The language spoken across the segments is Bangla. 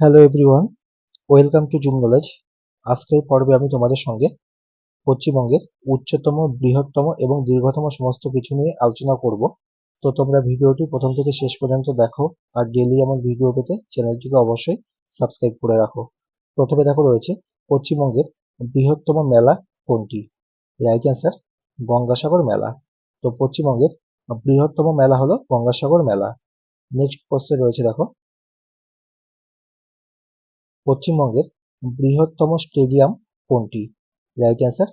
Hello everyone welcome to Zoom knowledge আজকের পর্বে আমি তোমাদের সঙ্গে পশ্চিমবঙ্গের উচ্চতম, বৃহত্তম এবং দীর্ঘতম সমস্ত কিছু নিয়ে আলোচনা করব। তো তোমরা ভিডিওটি প্রথম থেকে শেষ পর্যন্ত দেখো আর ডেলি আমার ভিডিও পেতে চ্যানেলটিকে অবশ্যই সাবস্ক্রাইব করে রাখো। প্রথমে দেখো রয়েছে পশ্চিমবঙ্গের বৃহত্তম মেলা কোনটি? রাইট অ্যান্সার গঙ্গাসাগর মেলা। তো পশ্চিমবঙ্গের বৃহত্তম মেলা হলো গঙ্গাসাগর মেলা। নেক্সট কোশ্চেন রয়েছে দেখো। পশ্চিমবঙ্গের বৃহত্তম স্টেডিয়াম কোনটি? রাইট অ্যান্সার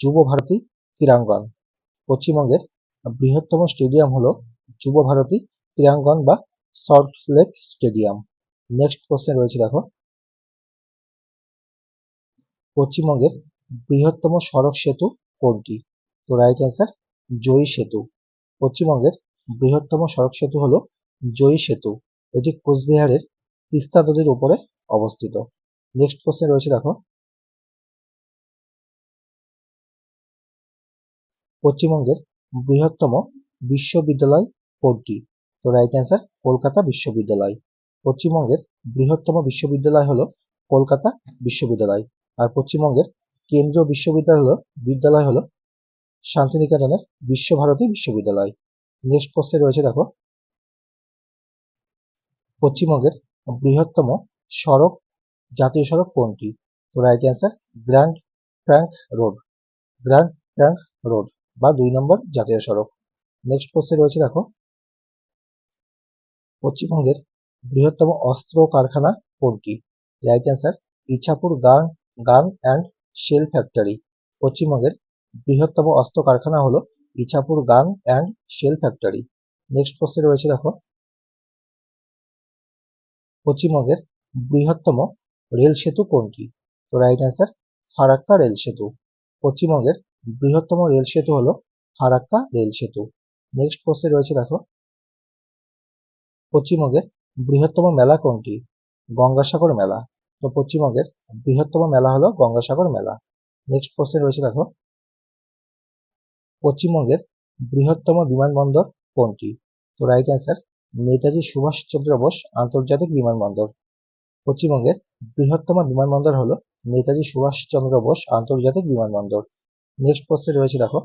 যুব ভারতী ক্রীড়াঙ্গন। পশ্চিমবঙ্গের বৃহত্তম স্টেডিয়াম হলো যুব ভারতী ক্রীড়াঙ্গন বা Salt Lake stadium. Next question রয়েছে দেখো। পশ্চিমবঙ্গের বৃহত্তম সড়ক সেতু কোনটি? তো রাইট অ্যান্সার জয়ী সেতু। পশ্চিমবঙ্গের বৃহত্তম সড়ক সেতু হলো জয়ী সেতু। এটি কোচবিহারের তিস্তা নদীর উপরে অবস্থিত। নেক্সট কোশ্চেন রয়েছে দেখো। পশ্চিমবঙ্গের বৃহত্তম বিশ্ববিদ্যালয় কোনটি? তো রাইট অ্যান্সার কলকাতা বিশ্ববিদ্যালয়। পশ্চিমবঙ্গের বৃহত্তম বিশ্ববিদ্যালয় হলো কলকাতা বিশ্ববিদ্যালয়। আর পশ্চিমবঙ্গের কেন্দ্রীয় বিশ্ববিদ্যালয় হলো, বিদ্যালয় হলো শান্তিনিকেতনের বিশ্বভারতী বিশ্ববিদ্যালয়। নেক্সট কোশ্চেন রয়েছে দেখো। পশ্চিমবঙ্গের বৃহত্তম সড়ক, জাতীয় সড়ক কোনটি? তো right answer Grand Trunk Road Grand Trunk Road বা দুই নম্বর জাতীয় সড়ক। নেক্সট কোশ্চেন রয়েছে দেখো, পশ্চিমবঙ্গের বৃহত্তম অস্ত্র কারখানা কোনটি? রাইট অ্যান্সার ইছাপুর গান গান অ্যান্ড শেল ফ্যাক্টরি পশ্চিমবঙ্গের বৃহত্তম অস্ত্র কারখানা হলো Ichhapur gun and shell factory next question রয়েছে দেখো, পশ্চিমবঙ্গের বৃহত্তম রেল সেতু কোনটি? তো রাইট অ্যান্সার ফারাক্কা রেল সেতু। পশ্চিমবঙ্গের বৃহত্তম রেল সেতু হলো ফারাক্কা রেল সেতু। নেক্সট কোশ্চেন রয়েছে দেখো, পশ্চিমবঙ্গের বৃহত্তম মেলা কোনটি? গঙ্গাসাগর মেলা। তো পশ্চিমবঙ্গের বৃহত্তম মেলা হলো গঙ্গাসাগর মেলা। নেক্সট কোশ্চেন রয়েছে দেখো, পশ্চিমবঙ্গের বৃহত্তম বিমানবন্দর কোনটি? তো রাইট অ্যান্সার নেতাজি সুভাষচন্দ্র বোস আন্তর্জাতিক বিমানবন্দর। পশ্চিমবঙ্গের বৃহত্তম বিমানবন্দর হলো নেতাজি সুভাষচন্দ্র বোস আন্তর্জাতিক বিমানবন্দর। নেক্সট কোশ্চেন রয়েছে দেখো।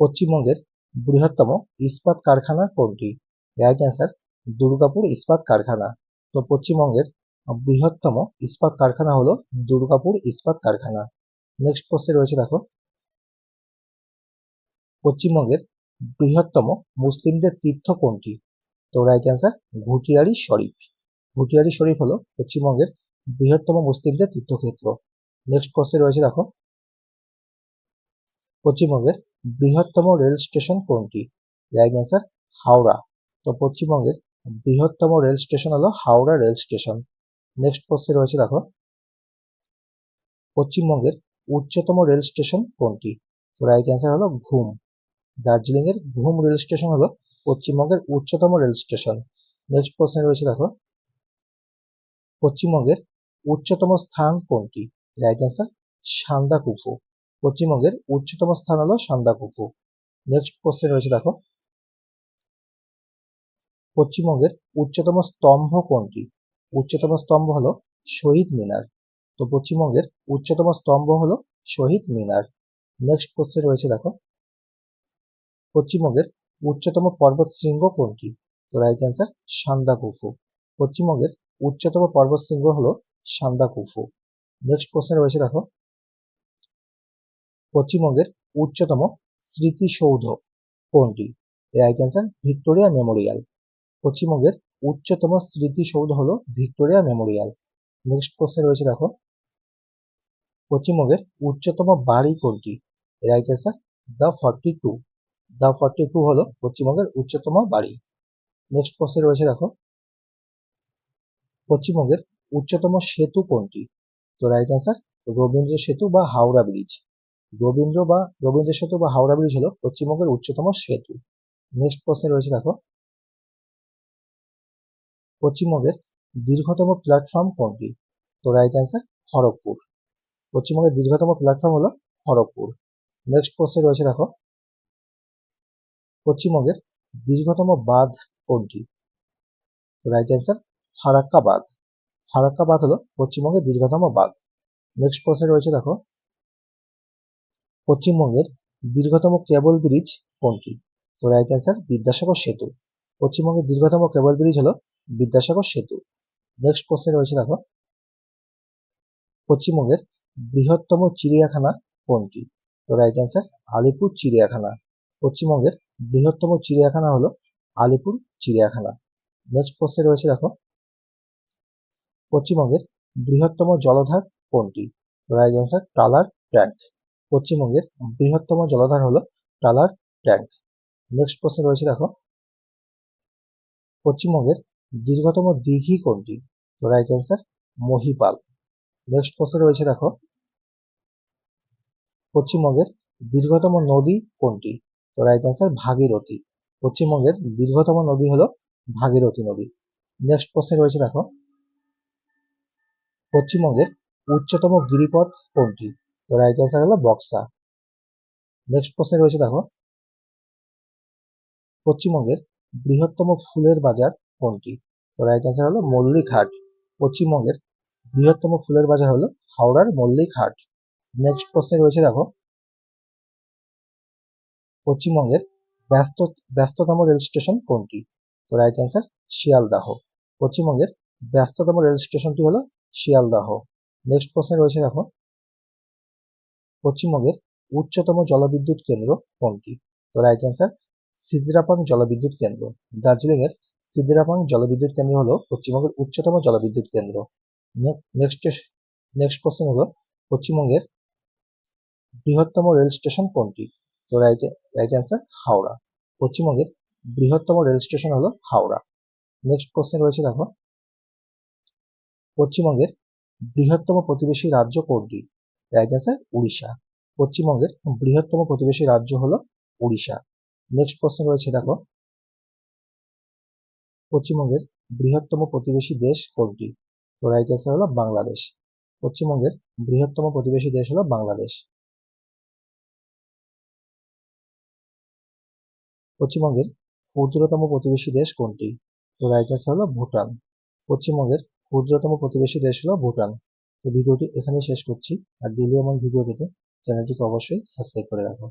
পশ্চিমবঙ্গের বৃহত্তম ইস্পাত কারখানা কোনটি? রাইট অ্যান্সার দুর্গাপুর ইস্পাত কারখানা। তো পশ্চিমবঙ্গের বৃহত্তম ইস্পাত কারখানা হলো দুর্গাপুর ইস্পাত কারখানা। নেক্সট কোশ্চেন রয়েছে দেখো। পশ্চিমবঙ্গের বৃহত্তম মুসলিমদের তীর্থ কোনটি? তো রাইট অ্যান্সার ঘুটিয়ারি শরীফ। ঘুটিয়ারি শরীফ হলো পশ্চিমবঙ্গের বৃহত্তম মুসলিমদের তীর্থক্ষেত্র। নেক্সট কোশ্চেন রয়েছে দেখো। পশ্চিমবঙ্গের বৃহত্তম রেল স্টেশন কোনটি? Right answer Howrah. তো পশ্চিমবঙ্গের বৃহত্তম রেল স্টেশন হলো Howrah rail station. Next question রয়েছে দেখো। পশ্চিমবঙ্গের উচ্চতম রেল স্টেশন কোনটি? তো রাইট অ্যান্সার হলো ঘুম। দার্জিলিং এর ঘুম রেল স্টেশন হলো পশ্চিমবঙ্গের উচ্চতম রেল স্টেশন। নেক্সট কোশ্চেন রয়েছে দেখো। পশ্চিমবঙ্গের উচ্চতম স্থান কোনটি? Right answer Sandakphu. পশ্চিমবঙ্গের উচ্চতম স্থান হলো সান্দাকুফু। নেক্সট কোশ্চেন রয়েছে, দেখো। পশ্চিমবঙ্গের উচ্চতম স্তম্ভ কোনটি? উচ্চতম স্তম্ভ হলো শহীদ মিনার। তো পশ্চিমবঙ্গের উচ্চতম স্তম্ভ হলো শহীদ মিনার। নেক্সট কোশ্চেন রয়েছে, দেখো। পশ্চিমবঙ্গের উচ্চতম পর্বত শৃঙ্গ কোনটি? তো রাইট অ্যান্সার সান্দাকুফু। পশ্চিমবঙ্গের উচ্চতম পর্বত শৃঙ্গ হলো সান্দাকুফু নেক্সট কোশ্চেন রয়েছে দেখো, পশ্চিমবঙ্গের উচ্চতম স্মৃতিসৌধ কোনটি? রাইট অ্যান্সার ভিক্টোরিয়া মেমোরিয়াল পশ্চিমবঙ্গের উচ্চতম স্মৃতিসৌধ হলো ভিক্টোরিয়া মেমোরিয়াল নেক্সট কোশ্চেন রয়েছে দেখো, পশ্চিমবঙ্গের উচ্চতম বাড়ি কোনটি? Right answer the forty two the forty two হলো পশ্চিমবঙ্গের উচ্চতম বাড়ি। নেক্সট কোশ্চেন রয়েছে দেখো পশ্চিমবঙ্গের উচ্চতম সেতু কোনটি? তো রাইট অ্যান্সার রবীন্দ্র সেতু বা হাওড়া ব্রিজ রবীন্দ্র বা, রবীন্দ্র সেতু বা হাওড়া ব্রিজ হলো পশ্চিমবঙ্গের উচ্চতম সেতু। নেক্সট কোশ্চেন রয়েছে দেখো, পশ্চিমবঙ্গের দীর্ঘতম প্ল্যাটফর্ম কোনটি? তো রাইট অ্যান্সার খড়গপুর। পশ্চিমবঙ্গের দীর্ঘতম প্ল্যাটফর্ম হলো খড়গপুর। নেক্সট কোশ্চেন রয়েছে দেখো, পশ্চিমবঙ্গের দীর্ঘতম বাঁধ কোনটি? রাইট অ্যান্সার ফারাক্কা বাঁধ ফারাক্কা বাঁধ হলো পশ্চিমবঙ্গের দীর্ঘতম বাঁধ। নেক্সট প্রশ্নে রয়েছে দেখো, পশ্চিমবঙ্গের দীর্ঘতম কেবল ব্রিজ কোনটি? তো রাইট অ্যান্সার বিদ্যাসাগর সেতু। পশ্চিমবঙ্গের দীর্ঘতম কেবল ব্রিজ হলো বিদ্যাসাগর সেতু। নেক্সট প্রশ্নে রয়েছে দেখো, পশ্চিমবঙ্গের বৃহত্তম চিড়িয়াখানা কোনটি? তো রাইট অ্যান্সার আলিপুর চিড়িয়াখানা। পশ্চিমবঙ্গের বৃহত্তম চিড়িয়াখানা হলো আলিপুর চিড়িয়াখানা। নেক্সট প্রশ্নে রয়েছে দেখো পশ্চিমবঙ্গের বৃহত্তম জলধার কোনটি? রাইট অ্যান্সার টালার ট্যাঙ্ক পশ্চিমবঙ্গের বৃহত্তম জলধার হলো টালার ট্যাঙ্ক নেক্সট প্রশ্ন রয়েছে দেখো। পশ্চিমবঙ্গের দীর্ঘতম দিঘি কোনটি? রাইট অ্যান্সার মহিপাল নেক্সট প্রশ্ন রয়েছে দেখো। পশ্চিমবঙ্গের দীর্ঘতম নদী কোনটি? তো রাইট অ্যান্সার ভাগীরথী. পশ্চিমবঙ্গের দীর্ঘতম নদী হলো ভাগীরথী নদী। নেক্সট প্রশ্নে রয়েছে দেখো। পশ্চিমবঙ্গের উচ্চতম গিরিপথ কোনটি? তো রাইট অ্যান্সার হলো বক্সা। নেক্সট প্রশ্নে রয়েছে দেখো, পশ্চিমবঙ্গের বৃহত্তম ফুলের বাজার কোনটি? তো রাইট অ্যান্সার হলো মল্লিকহাট। পশ্চিমবঙ্গের বৃহত্তম ফুলের বাজার হলো হাওড়ার মল্লিকহাট। নেক্সট প্রশ্নে রয়েছে দেখো, পশ্চিমবঙ্গের ব্যস্ত, ব্যস্ততম রেল স্টেশন কোনটি? তো রাইট অ্যান্সার শিয়ালদাহ। পশ্চিমবঙ্গের ব্যস্ততম রেল স্টেশনটি হলো শিয়ালদাহ নেক্সট প্রশ্নে রয়েছে দেখো, পশ্চিমবঙ্গের উচ্চতম জলবিদ্যুৎ কেন্দ্র কোনটি? তো রাইট অ্যান্সার সিদ্রাপাং জলবিদ্যুৎ কেন্দ্র। দার্জিলিং এর সিদ্রাপাং জলবিদ্যুৎ কেন্দ্র হলো পশ্চিমবঙ্গের উচ্চতম জলবিদ্যুৎ কেন্দ্র। নেক্সট নেক্সট কোশ্চেন হলো পশ্চিমবঙ্গের বৃহত্তম রেল স্টেশন কোনটি? তো রাইট রাইট অ্যান্সার হাওড়া। পশ্চিমবঙ্গের বৃহত্তম রেল স্টেশন হলো হাওড়া। নেক্সট কোশ্চেন রয়েছে দেখো পশ্চিমবঙ্গের বৃহত্তম প্রতিবেশী রাজ্য কোনটি? Right answer Orissa. পশ্চিমবঙ্গের বৃহত্তম প্রতিবেশী রাজ্য হলো উড়িষ্যা। নেক্সট প্রশ্ন রয়েছে, দেখো। পশ্চিমবঙ্গের বৃহত্তম প্রতিবেশী দেশ কোনটি? তো রাইট অ্যান্সার হলো বাংলাদেশ। পশ্চিমবঙ্গের বৃহত্তম প্রতিবেশী দেশ হলো বাংলাদেশ। পশ্চিমবঙ্গের ক্ষুদ্রতম প্রতিবেশী দেশ কোনটি? তো রাইট অ্যান্সার হলো ভুটান। পশ্চিমবঙ্গের ক্ষুদ্রতম প্রতিবেশী দেশ হলো ভুটান। তো ভিডিওটি এখানে শেষ করছি। আর ডেলি আমার ভিডিও পেতে চ্যানেলটিকে অবশ্যই সাবস্ক্রাইব করে রাখো।